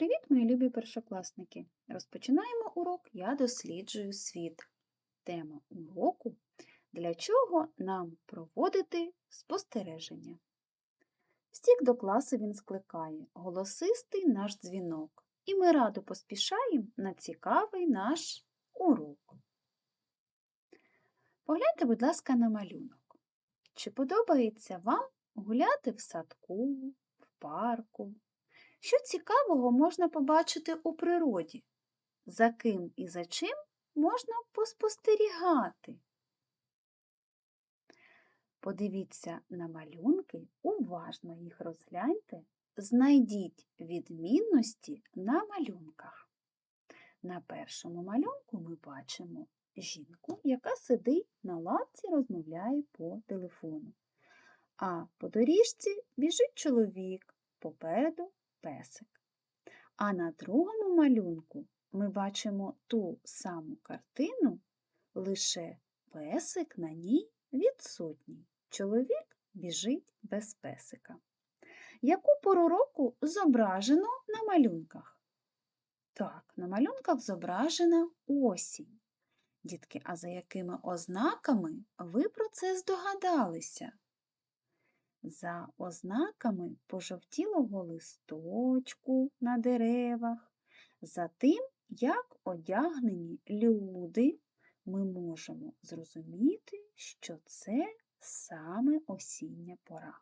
Привіт, мої любі першокласники! Розпочинаємо урок Я досліджую світ. Тема уроку Для чого нам проводити спостереження? Стік до класу він скликає голосистий наш дзвінок, і ми радо поспішаємо на цікавий наш урок. Погляньте, будь ласка, на малюнок. Чи подобається вам гуляти в садку, в парку? Що цікавого можна побачити у природі? За ким і за чим можна поспостерігати? Подивіться на малюнки, уважно їх розгляньте, знайдіть відмінності на малюнках. На першому малюнку ми бачимо жінку, яка сидить на лавці, розмовляє по телефону. А по доріжці біжить чоловік, попереду песик. А на другому малюнку ми бачимо ту саму картину, лише песик на ній відсутній. Чоловік біжить без песика. Яку пору року зображено на малюнках? Так, на малюнках зображена осінь. Дітки, а за якими ознаками ви про це здогадалися? За ознаками пожовтілого листочку на деревах, за тим, як одягнені люди, ми можемо зрозуміти, що це саме осіння пора.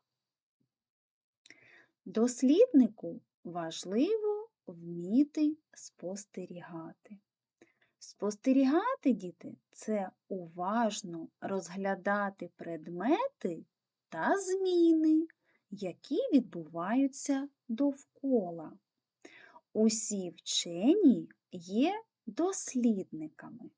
Досліднику важливо вміти спостерігати. Спостерігати, діти, це уважно розглядати предмети та зміни, які відбуваються довкола. Усі вчені є дослідниками.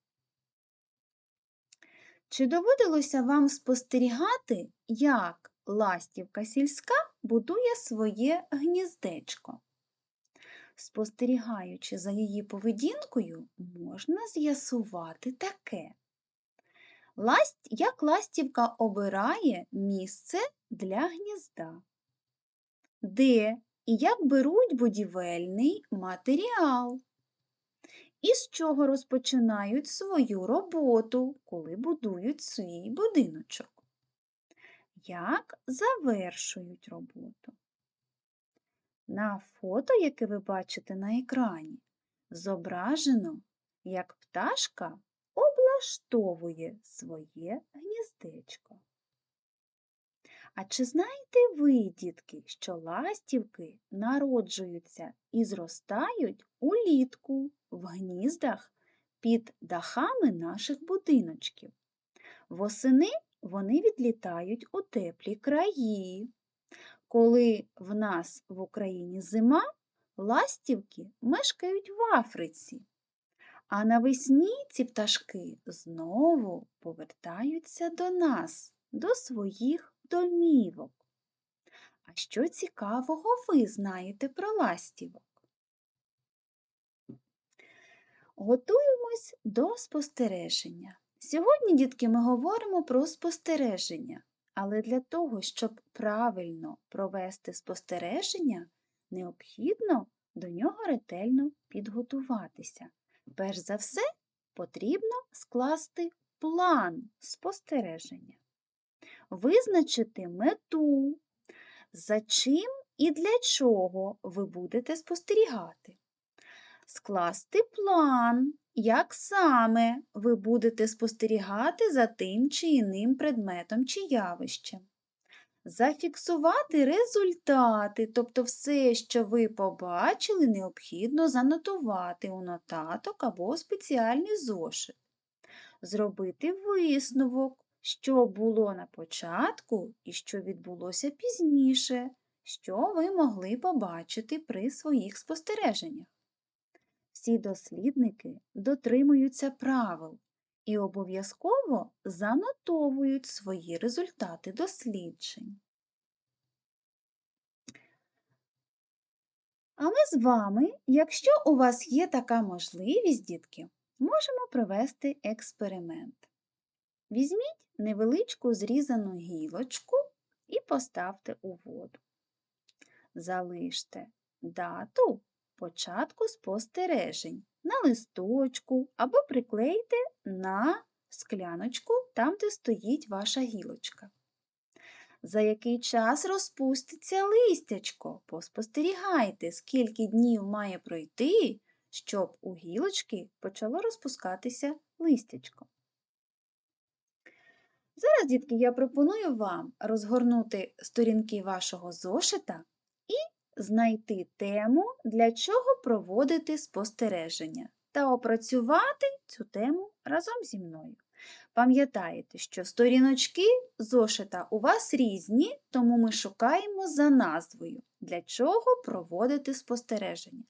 Чи доводилося вам спостерігати, як ластівка сільська будує своє гніздечко? Спостерігаючи за її поведінкою, можна з'ясувати таке. Ласть, як ластівка обирає місце для гнізда, де і як беруть будівельний матеріал, і з чого розпочинають свою роботу, коли будують свій будиночок, як завершують роботу. На фото, яке ви бачите на екрані, зображено, як пташка облаштовує своє гніздечко. А чи знаєте ви, дітки, що ластівки народжуються і зростають улітку в гніздах під дахами наших будиночків? Восени вони відлітають у теплі краї. Коли в нас в Україні зима, ластівки мешкають в Африці. А навесні ці пташки знову повертаються до нас, до своїх домівок. А що цікавого ви знаєте про ластівок? Готуємось до спостереження. Сьогодні, дітки, ми говоримо про спостереження, але для того, щоб правильно провести спостереження, необхідно до нього ретельно підготуватися. Перш за все, потрібно скласти план спостереження, визначити мету, за чим і для чого ви будете спостерігати, скласти план, як саме ви будете спостерігати за тим чи іним предметом чи явищем. Зафіксувати результати, тобто все, що ви побачили, необхідно занотувати у нотаток або спеціальний зошит. Зробити висновок, що було на початку і що відбулося пізніше, що ви могли побачити при своїх спостереженнях. Всі дослідники дотримуються правил і обов'язково занотовують свої результати досліджень. А ми з вами, якщо у вас є така можливість, дітки, можемо провести експеримент. Візьміть невеличку зрізану гілочку і поставте у воду. Залиште дату початку спостережень на листочку або приклейте на скляночку там, де стоїть ваша гілочка. За який час розпуститься листячко? Поспостерігайте, скільки днів має пройти, щоб у гілочки почало розпускатися листячко. Зараз, дітки, я пропоную вам розгорнути сторінки вашого зошита знайти тему, для чого проводити спостереження, та опрацювати цю тему разом зі мною. Пам'ятаєте, що сторіночки зошита у вас різні, тому ми шукаємо за назвою, для чого проводити спостереження.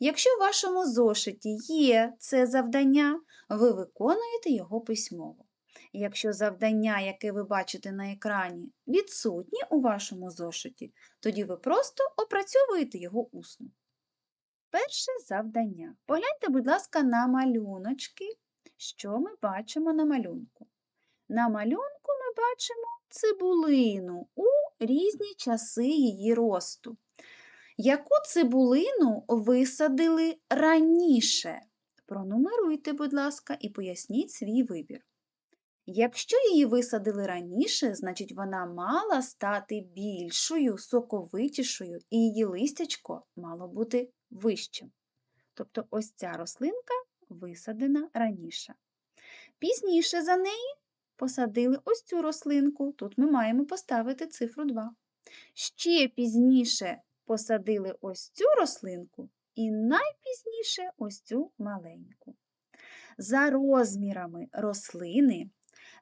Якщо в вашому зошиті є це завдання, ви виконуєте його письмово. Якщо завдання, яке ви бачите на екрані, відсутнє у вашому зошиті, тоді ви просто опрацьовуєте його усно. Перше завдання. Погляньте, будь ласка, на малюночки. Що ми бачимо на малюнку? На малюнку ми бачимо цибулину у різні часи її росту. Яку цибулину висадили раніше? Пронумеруйте, будь ласка, і поясніть свій вибір. Якщо її висадили раніше, значить вона мала стати більшою, соковитішою, і її листячко мало бути вищим. Тобто ось ця рослинка висадена раніше. Пізніше за неї посадили ось цю рослинку. Тут ми маємо поставити цифру 2. Ще пізніше посадили ось цю рослинку і найпізніше ось цю маленьку. За розмірами рослини,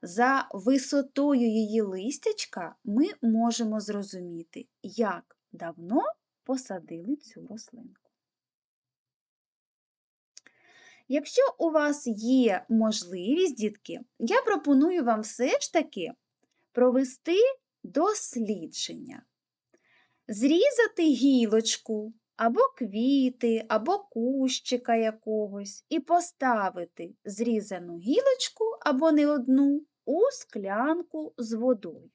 за висотою її листячка ми можемо зрозуміти, як давно посадили цю рослинку. Якщо у вас є можливість, дітки, я пропоную вам все ж таки провести дослідження, зрізати гілочку або квіти, або кущика якогось і поставити зрізану гілочку або не одну у склянку з водою.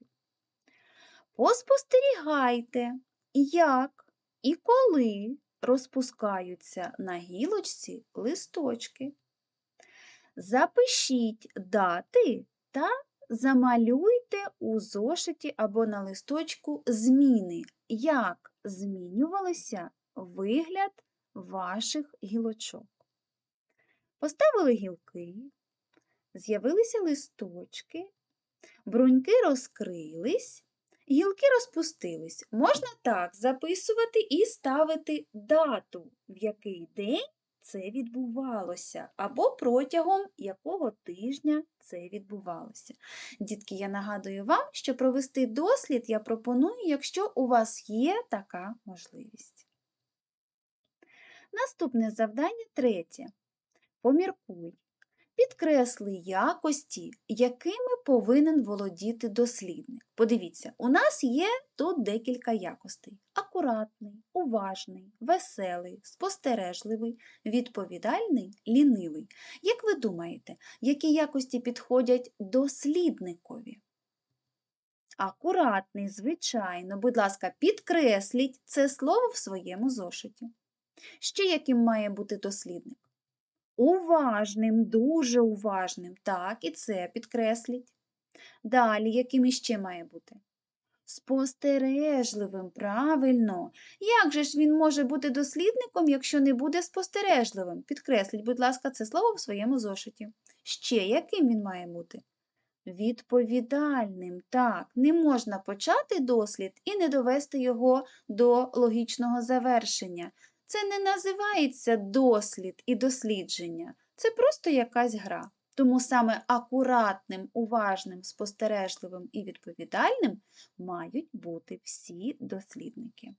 Поспостерігайте, як і коли розпускаються на гілочці листочки. Запишіть дати та замалюйте у зошиті або на листочку зміни, як змінювалися вигляд ваших гілочок. Поставили гілки, з'явилися листочки, бруньки розкрились, Гілки розпустились. Можна так записувати і ставити дату, в який день це відбувалося, або протягом якого тижня це відбувалося. Дітки, я нагадую вам, що провести дослід я пропоную, якщо у вас є така можливість. Наступне завдання третє. Поміркуй. Підкресли якості, якими повинен володіти дослідник. Подивіться, у нас є тут декілька якостей: акуратний, уважний, веселий, спостережливий, відповідальний, лінивий. Як ви думаєте, які якості підходять дослідникові? Акуратний, звичайно, будь ласка, підкресліть це слово в своєму зошиті. Ще яким має бути дослідник? Уважним, дуже уважним. Так, і це підкресліть. Далі, яким іще має бути? Спостережливим, правильно. Як же ж він може бути дослідником, якщо не буде спостережливим? Підкресліть, будь ласка, це слово в своєму зошиті. Ще яким він має бути? Відповідальним. Так, не можна почати дослід і не довести його до логічного завершення. Це не називається дослід і дослідження, це просто якась гра. Тому саме акуратним, уважним, спостережливим і відповідальним мають бути всі дослідники.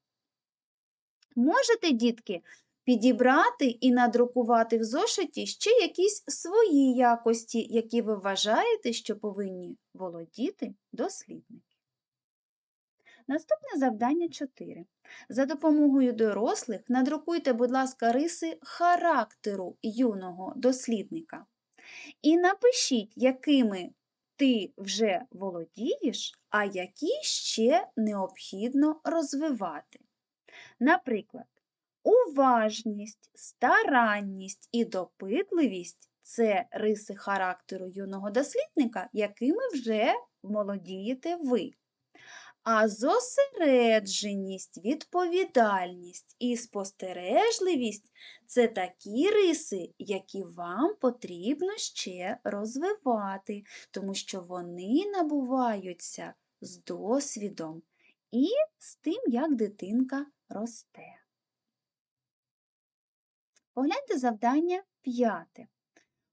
Можете, дітки, підібрати і надрукувати в зошиті ще якісь свої якості, які ви вважаєте, що повинні володіти дослідники. Наступне завдання 4. За допомогою дорослих надрукуйте, будь ласка, риси характеру юного дослідника. І напишіть, якими ти вже володієш, а які ще необхідно розвивати. Наприклад, Уважність, старанність і допитливість це риси характеру юного дослідника, якими вже володієте ви. А зосередженість, відповідальність і спостережливість це такі риси, які вам потрібно ще розвивати, тому що вони набуваються з досвідом і з тим, як дитинка росте. Погляньте завдання п'яте.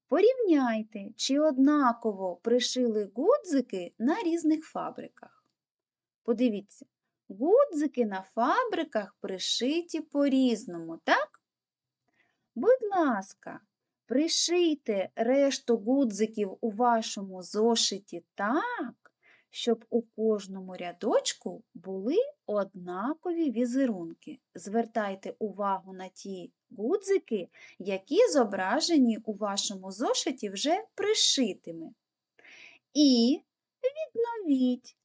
Порівняйте, чи однаково пришили гудзики на різних фабриках. Подивіться, гудзики на фабриках пришиті по-різному, так? Будь ласка, пришийте решту гудзиків у вашому зошиті так, щоб у кожному рядочку були однакові візерунки. Звертайте увагу на ті гудзики, які зображені у вашому зошиті вже пришитими. І відновіть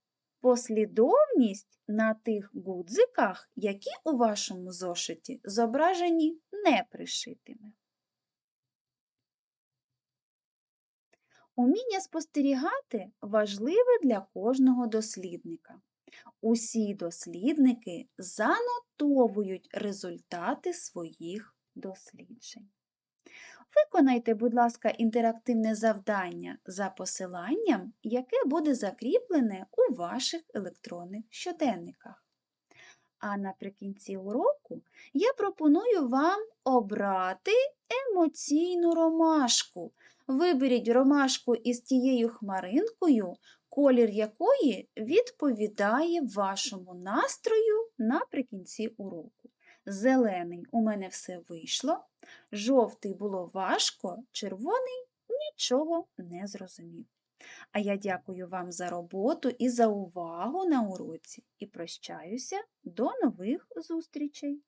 послідовність на тих гудзиках, які у вашому зошиті зображені непришитими. Уміння спостерігати важливе для кожного дослідника. Усі дослідники занотовують результати своїх досліджень. Виконайте, будь ласка, інтерактивне завдання за посиланням, яке буде закріплене у ваших електронних щоденниках. А наприкінці уроку я пропоную вам обрати емоційну ромашку. Виберіть ромашку із тією хмаринкою, колір якої відповідає вашому настрою наприкінці уроку. Зелений у мене все вийшло, жовтий було важко, червоний нічого не зрозумів. А я дякую вам за роботу і за увагу на уроці і прощаюся до нових зустрічей!